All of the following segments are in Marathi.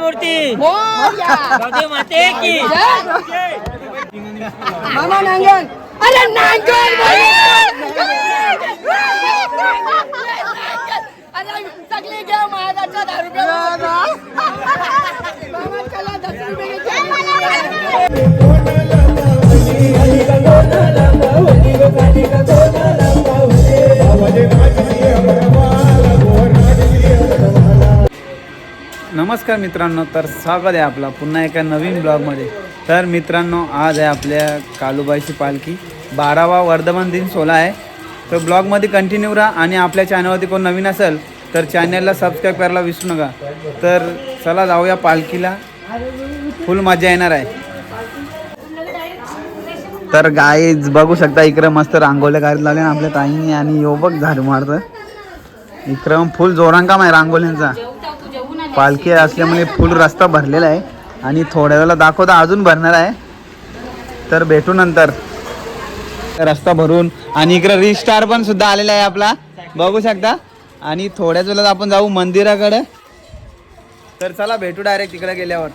मूर्ती मोर्या गावदेव माते की. मामा नांगण अरे अरे सगळे घ्या महाराजचा दहा रुपये मामा चला दस रुपये नमस्कार मित्रांनो तर स्वागत आहे आपला पुन्हा एका नवीन ब्लॉगमध्ये. तर मित्रांनो आज आहे आपल्या कालूबाईची पालखी. बारावा वर्धमान दिन सोहळा आहे. तर ब्लॉगमध्ये कंटिन्यू राहा आणि आपल्या चॅनलवरती कोण नवीन असेल तर चॅनलला सबस्क्राईब करायला विसरू नका. तर चला जाऊया पालखीला. फुल मजा येणार आहे. तर गाय बघू शकता इकडं मस्त रांगोल्या काढत लावल्या ना आपल्या ताईने आणि यो बघ झाडू मारतं इकडं फुल जोरांकाम आहे रांगोल्यांचा पालखी असल्यामुळे फुल रस्ता भरलेला आहे. आणि थोड्या वेळेला दाखवता अजून भरणार आहे. तर भेटू नंतर. रस्ता भरून आणि इकडे रिस्टार पण सुद्धा आलेला आहे आपला. बघू शकता. आणि थोड्याच वेळात आपण जाऊ मंदिराकडे. तर चला भेटू डायरेक्ट तिकडे गेल्यावर.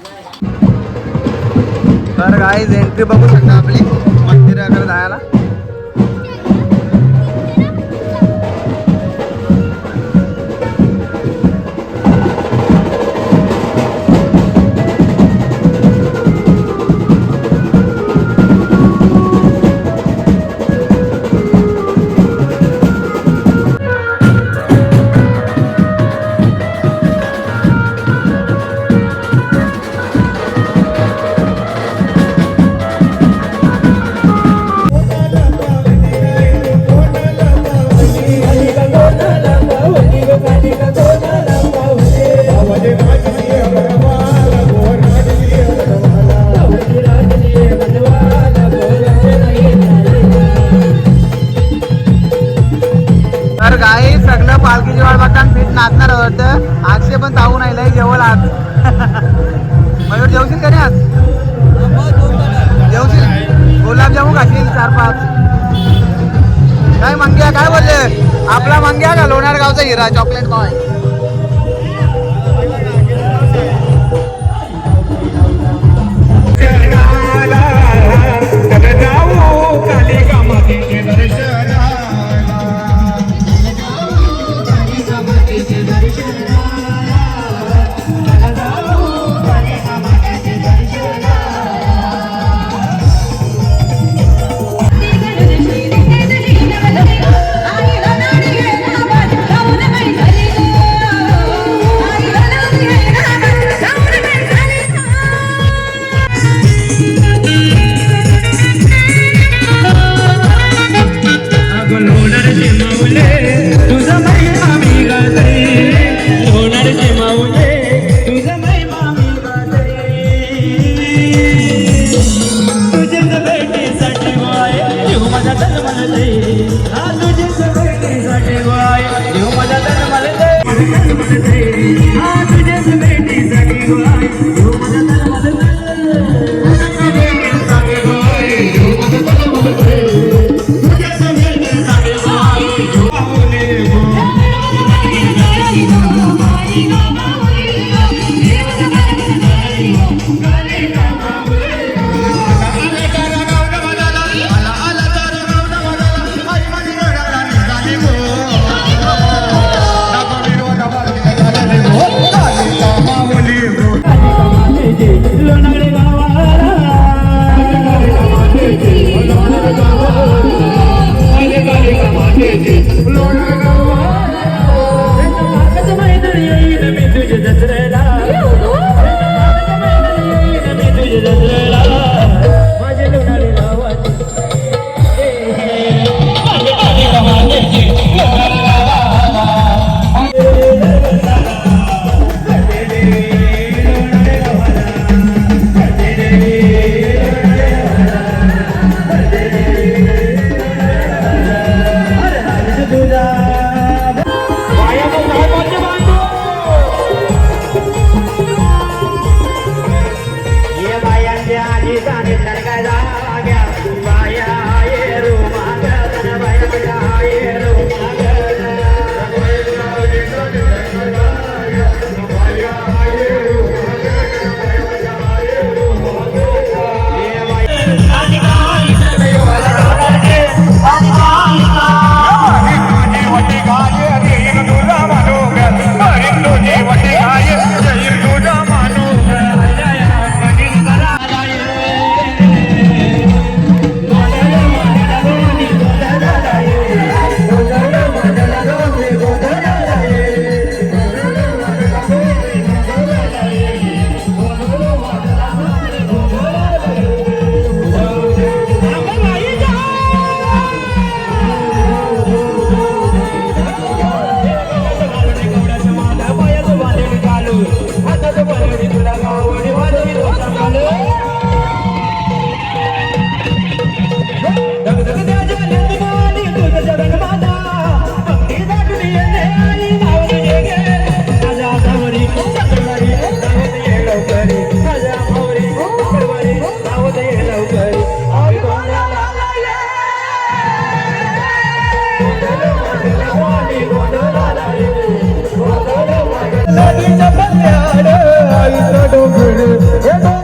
तर गाईज एंट्री बघू शकता आपली. मंदिराकडे जायला. आईचा डोंगर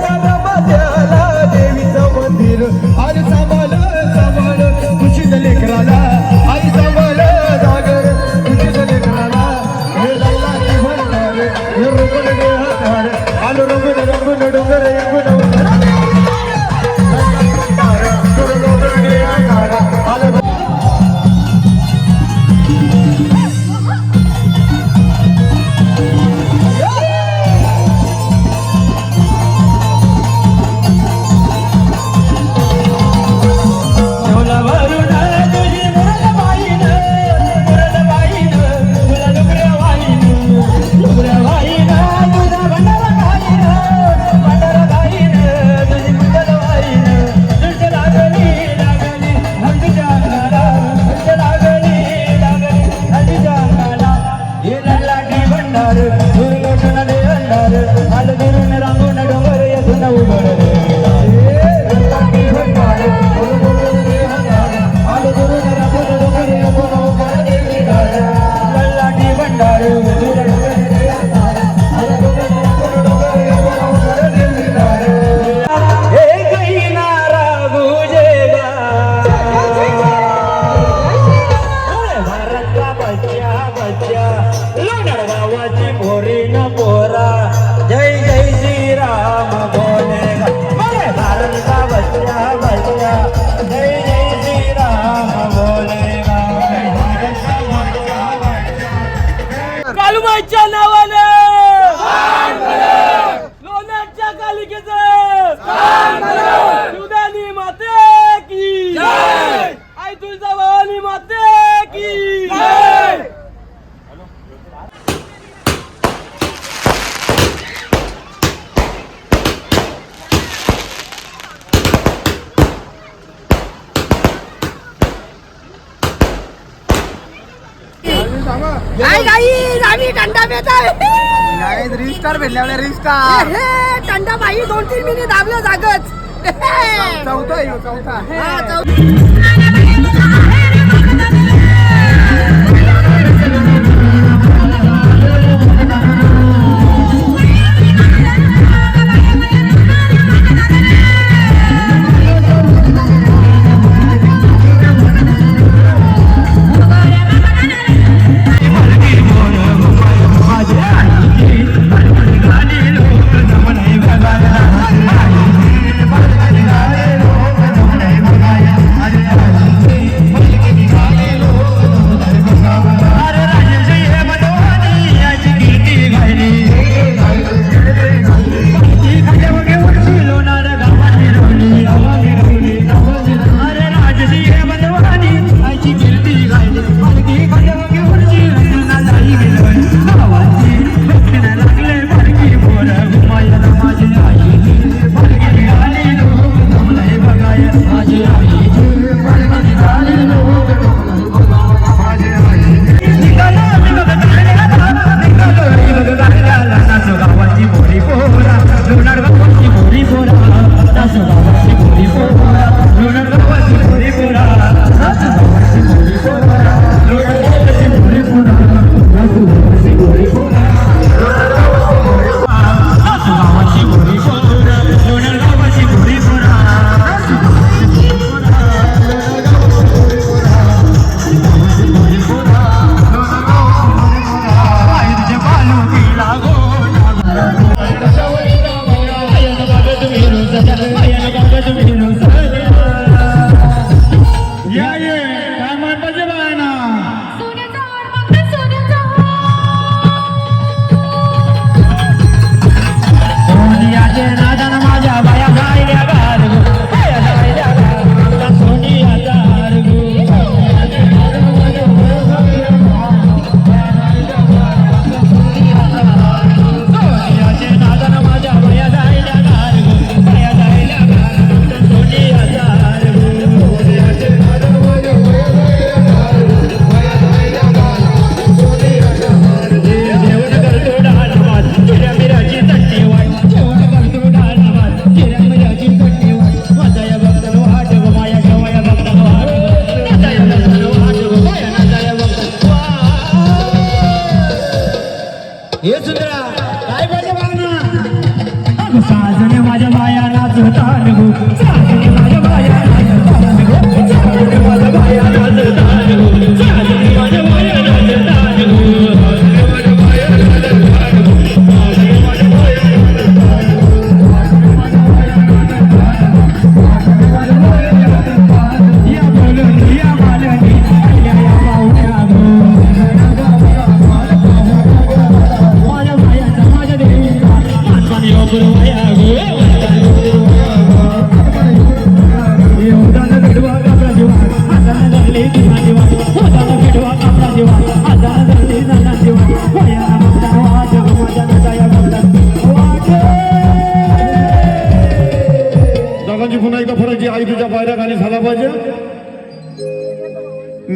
नमस्कार. हे बाई दोन तीन मिनिट दाबलं जागच. चौथा येऊ चौथा. 他就。राजमाया नाचतान गो हो.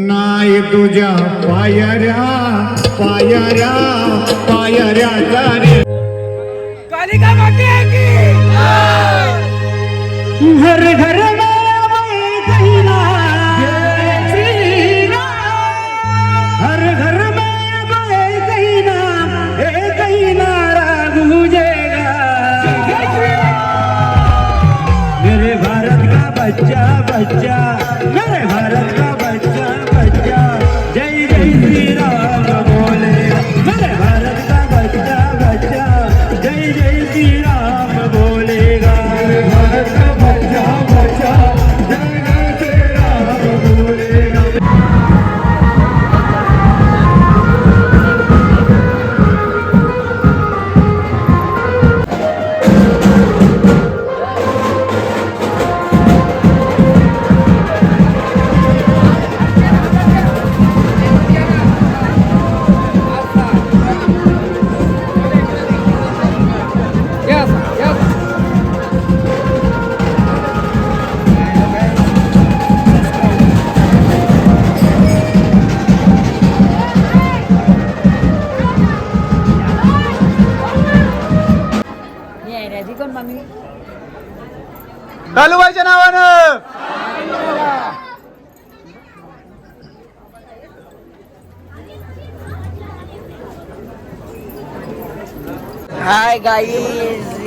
नाही तुझ्या पायऱ्या पायऱ्या पायऱ्या रे कालिका माते की घर घर बच्चा घर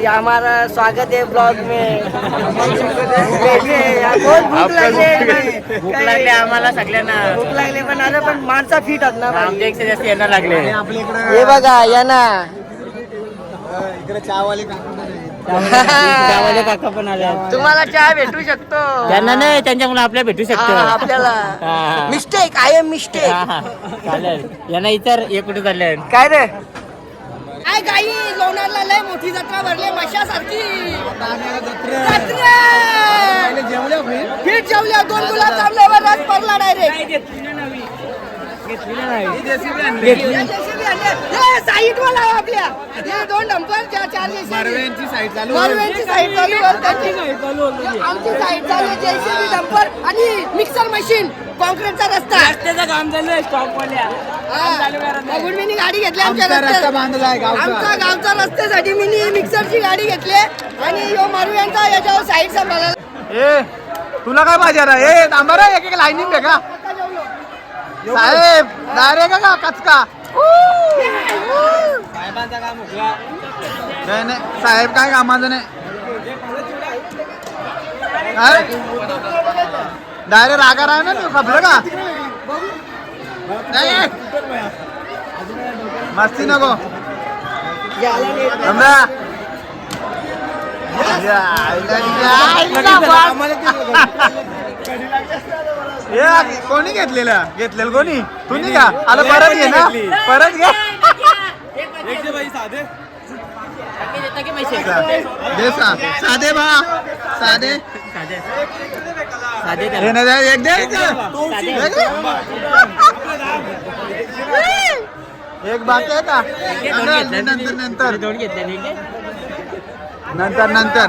हमारा स्वागत है ब्लॉग में. देखिए, यार, बहुत भूक लागली भूक लागली आम्हाला सगळ्यांना. भूक लागली पण अरे पण माणसा फिट आहेत ना आमच्या जास्त येणार लागले. हे बघा या ना. काका पण आले. तुम्हाला चहा भेटू शकतो. त्यांना नाही त्यांच्यामुळे आपल्या भेटू हा, शकतो. आपल्याला. Mistake I am mistake. चालेल. यांना इतर हे कुठे चालले काय रे? काय गाई लोणारला लय मोठी जत्रा भरली मशासारखी जत्रा! जेवल्या दोन गुलाब जामल्यावर रस पडला डायरेक्ट साईट वाला आपल्या. हे दोन डंपर चार चार मारव्यांची साईट चालू मारव्यांची साईट चालू आहे त्यांची. आमची साईट चालू आहे जेसीबी डंपर आणि मिक्सर मशीन. कॉन्क्रीटचा रस्ता. रस्त्याचं काम चालू आहे स्टॉप मी गाडी घेतली. आमच्या रस्ता आमच्या गावच्या रस्त्यासाठी मी मिक्सरची गाडी घेतली. आणि यो मारू यांचा याच्यावर साईड सांभाळायला ए तुला काय पाहिजे रे ए थांबा रे. एक एक लाईनीत बे का साहेब डायरेक्ट का कचका? नाही नाही साहेब काय कामाचं नाही. डायरेक्ट रागा राह ना तू खपलं का? नाही मस्ती नको. आईला बाप. हे कोणी घेतलेलं? घेतलेलं कोणी? तुम्ही का? आलं परत घे ना. परत घे. दे सा. साधे बा. साधे. साधे हे द्या, एक दे एक बाकी आहे का? नंतर नंतर नंतर नंतर.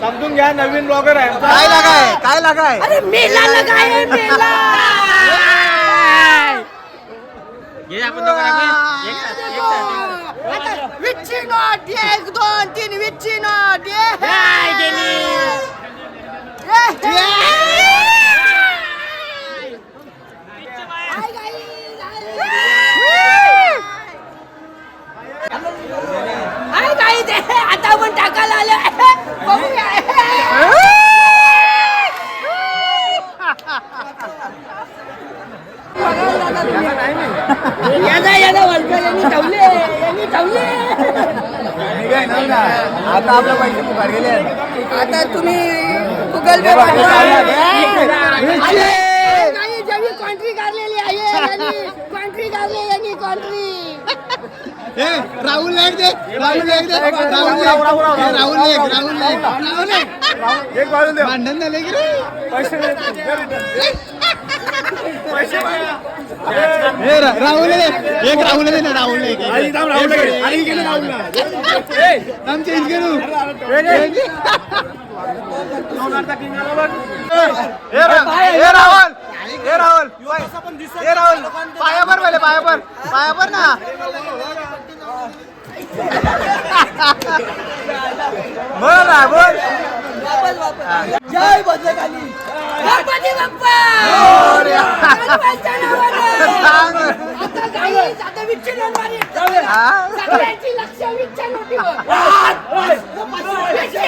समजून घ्या नवीन ब्लॉगर आहे काय लागाय? काय लागाय? अरे मेला लगा मेला. आपण दोघं राखू. एक साथ, एक साथ. आता विच्ची नोट एक दोन तीन विच्ची नोट काय गेली? आता पण टाकायला आलं यादा यादा वलकर यांनी ठेवले यांनी ठेवले आता आपले पैसे फुकार गेले आता तुम्ही गुगल पे कॉन्ट्री काढलेली आहे कॉन्ट्री काढली यांनी कॉन्ट्री राहुल एक दे राहुल एक दे राहुल राहुल एक राहुल एक राहुल एक भांडण झाले की रे राहुल एक राहुल दे ना राहुल एक नाम चेंज करू. हे राहुल. हे राहुल. हे राहुल. पायावर पहिले पायावर पायावर ना बोल ना. बोल जय भद्रकाली गणपती बाप्पा. आता गाईस, आता वीसची नोट मारी. सगळ्यांची लक्ष वीसच्या नोटीवर. वीसची.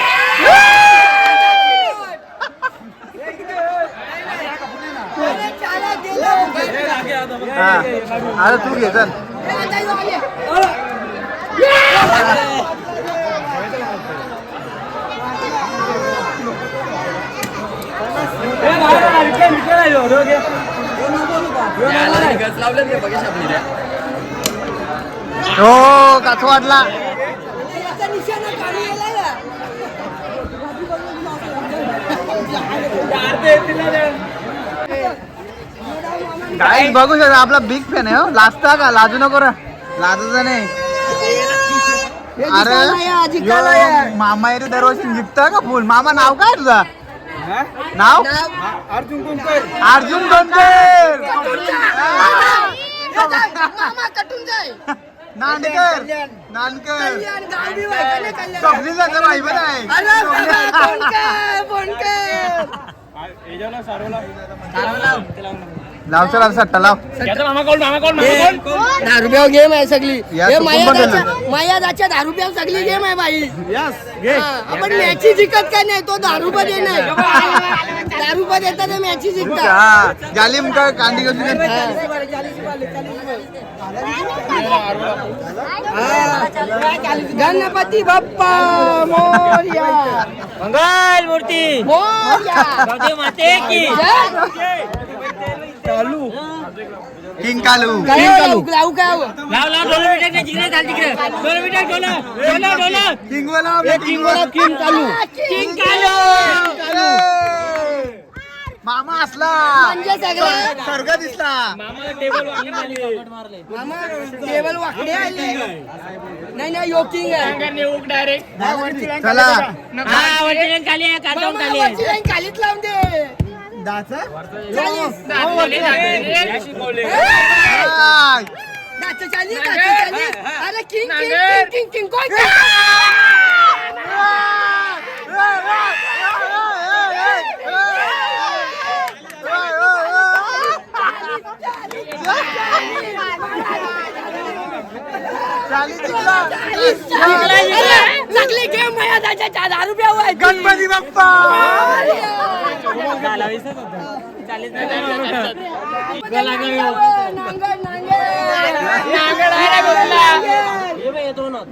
अरे चाला गेलं. हा. आता तू घे चल हे आता इथं आले. हो कसं वाटला? काय बघू शकता आपला बिग फॅन आहे हो. लाजता का? लाजू नको लाजूचा नाही. अरे मामा येते दरवर्षी. जिंकता का फुल? मामा नाव काय तुझा? नाव? अर्जुन कोणकर मामा कटून जाय नांदकर नांदकर कल्याण? स्वप्नीचा भाई पण आहे फोन कर. लाव चला सट्टा लाव. दहा रुपयावर गेम आहे सगळी. या हे चुकून माया. दाच्या- माया दाच्या दहा रुपयावर सगळी गेम आहे बाई. हा, आपण मॅची जिंकत काय नाही? तो दहा रुपये दे नाही. दहा रुपये देतात ते मॅची जिंकतात हा जालिम का कांदी कशी करते? गणपती बाप्पा मोर्या. मंगल मूर्ती. मोर्या. माते की. जय. किंग कालू. काय हो, लावू लावू काय? लाव लाव डोलं नाही जिकडे चाल तिकडे. डोलं मिठाक डोलं डोलं डोलं किंग वाला किंग वाला किंग चालू किंग कालो. मामा असला. म्हणजे सगळं स्वर्ग दिसला. मामाला टेबल वाकडी मामा टेबल वाकडे आले. नाही नाही योकिंग आहे. डायरेक्ट चला. हा खाली आहे काटून खाली आहे. खालीच लावून दे. चालीस हाय. दाचं चालीस दाचं चालीस अरे king king king king king कोण चाली जिंकला. चांगली गेम दहा रुपया. गणपती बाप्पा!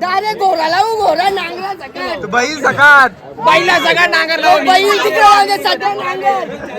डायरेक्ट घोडा लावू घोडा नांगरा सकाळ तू बैल सकाट बैला सगळा नांगर लावू बैल तिकडे सध्या नांगर.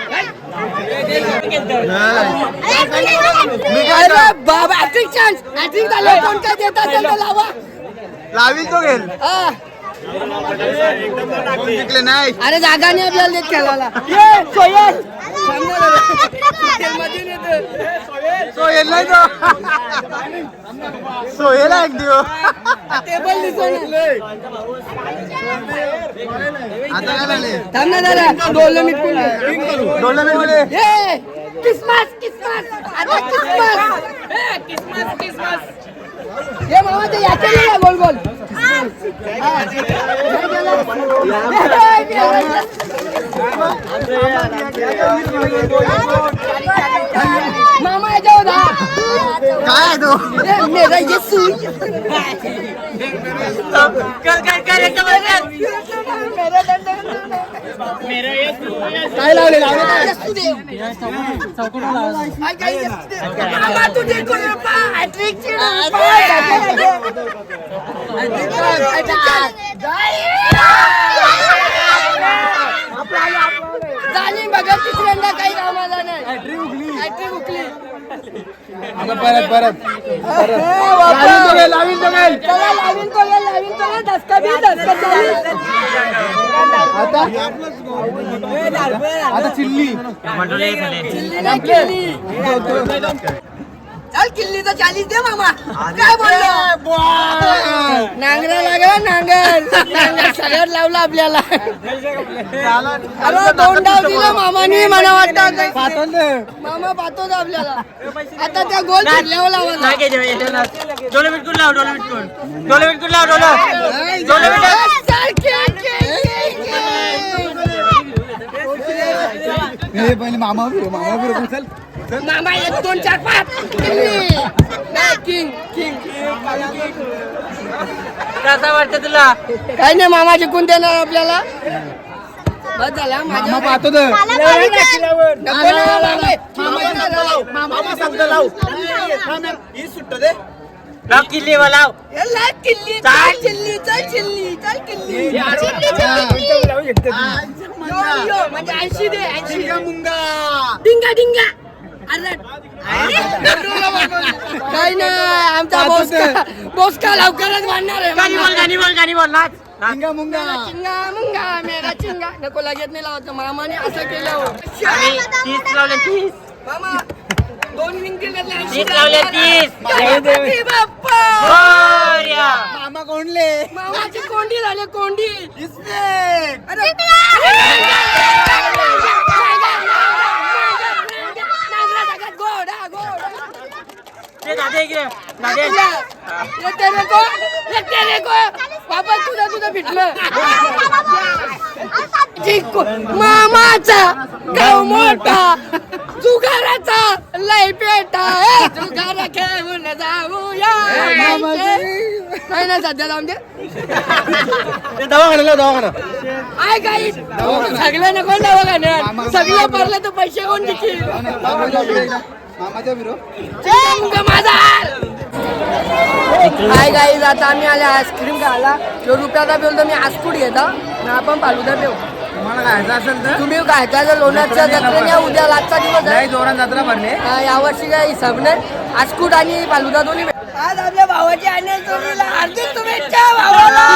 अरे बाबा ऍट्रिक चान्स ऍट्रिक झालं कोण काय देत असेल तर लावा. लावील तो घेल हा. जिंकले नाही अरे जागा नाही आपल्याला देत खेळायला. ये सोयल सामने रे. हॉटेलमध्ये नेतं. सोहेल नाही तो. सोहेल आहे एक दिवस. टेबल दिसून आता काय झाले थांब ना जरा डोलं मिटकून डोले मी किसमस किसमस आता किसमस किसमस किसमस ये मामा ते याचे नाही का मामा याच्यावर. काय तो मेरा येसू. कर कर कर एकदम कर. मेरा दंड. काय लावले लावले येसू दे. आई, आई, येसू दे. मामा, तू दे कोणी झाली बघा तिसऱ्यांदा काही कामाला नाही. हॅट्रिक उकली? परत परत. चला लावीन तो गेल लावीन तो गेल दसका बी दसका चालीस आता? चिल्ली. झाले. किल्ली चल किल्लीचा चालीस दे मामा. काय बोललो? नांगरा लागला नांगर. नांगर सगळ्यात लावला आपल्याला. अरे दोन डाव दिला मामानी मला वाटतं मामा पाहतोच आपल्याला. आता त्या गोल मिटकून लाव. हे पहिले मामा फिरो मामा फिरो चल. मामा एक दोन चार पाच. किल्ली. किंग किंग कसं वाटतं तुला? काही नाही मामा जिंकून देणार आपल्याला. बस झाला माझ्या मामा पाहतो तर. नको ना, मामा. लाव. किल्ली वा लाव. किल्ली चल. चिल्ली चल चिल्ली चल किल्ली. यो, यो, म्हणजे ऐंशी दे ऐंशी डिंगा डिंगा अरे काही नाही आमचा बोसका बोसका लवकरच वाढणार आहे गाणी बोल गाणी बोल गाणी बोल नाच नाच. मुंगा मुंगा मेरा चिंगा मुंगा मेरा चिंगा नको लगेच नाही लावायचं मामाने असं केलं हो. आणि तीस लावले तीस मामा दोन मिनिटं तीस लावले तीस गणपती बाप्पा मोरया. मामा कोणले मामाची कोंडी झाली कोंडी अरे ते दादे इकडे. दादे. तुझं तुझं भेटलं? मामाचा गाव मोठा. जुगाराचा लय पेटा. ए, जुगार खेळून जाऊया. नाही ना सध्याला आमचे दवाखाना दवाखाना आय काही सगळं नको दवाखान्यात? सगळं भरलं तर पैसे कोण देतील? मामाच्या हाय गाईज आता आम्ही आले आईस्क्रीम खायला. जो रुपयाचा बोलतो मी आसकुट घेतो. ना आपण फालुदा देऊ. तुम्हाला खायचं असेल तर? तुम्ही काय काय लोणारच्या जत्रेने या उद्या लाजचा दिवस आहे. जोरात जत्रा भरले. हा, यावर्षी काय हिसाब नाही. आसकुट आणि फालुदा दोन्ही भेट- आज आपल्या भावाची जोडीला हार्दिक शुभेच्छा भावाला.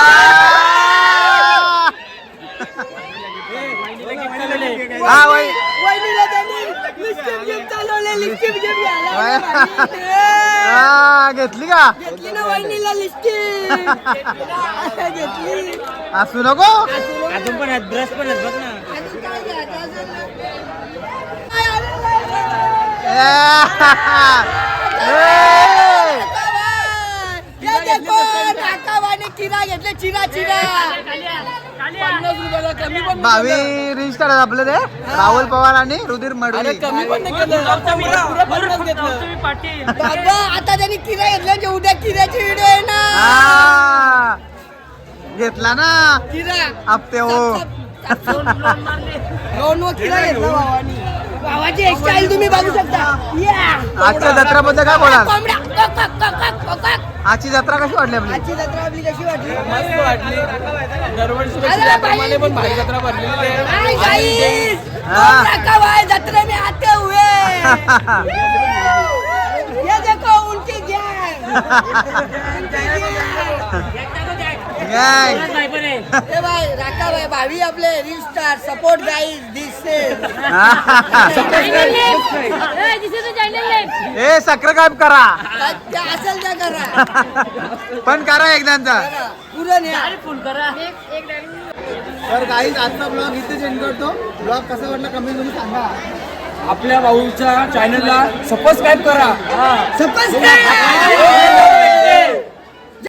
हा घेतली का? घेतली ना वहिनीला लिपस्टिक घेतली. असू नको. अजून पण ब्रश पण आहेत बघ ना. चिरा घेतले चिरा चिरा. पन्नास रुपयाला कमी पण नाही भावी केलं. रिस्टार आपलं रे राहुल पवार आणि रुधिर मडवी. कमी पण नाही केलं. बाबा आता त्यांनी किरा घेतला जे उद्या किऱ्याची व्हिडिओ आहे ना. घेतला ना. किरा. हप्ते हो. लोन व किरा घेतला भावानी. भावाची हेअरस्टाईल तुम्ही बघू शकता. या. आजच्या जत्राबद्दल काय बोलाल कोंबड्या कक, कक, कक, कक, कक, कक. आजची जत्रा कशी वाटली आपली? आजची जत्रा आपली कशी वाटली? मस्त वाटली. दरवर्षी पण भारी जत्रा भरलेली हा. जत्रे में आते हुए. ये देखो उनकी गैंग. भाई राका भाई भावी आपले रील स्टार सपोर्ट गाईज दिसते ए सबस्क्राईब करा. असेल त्या करा. पण करा एकदाचा पुरण या तर काही आजचा ब्लॉग इथे सेंड करतो. ब्लॉग कसा वाटला कमेंटमध्ये सांगा. आपल्या भाऊच्या चॅनलला सबस्क्राईब करा. सबस्क्राईब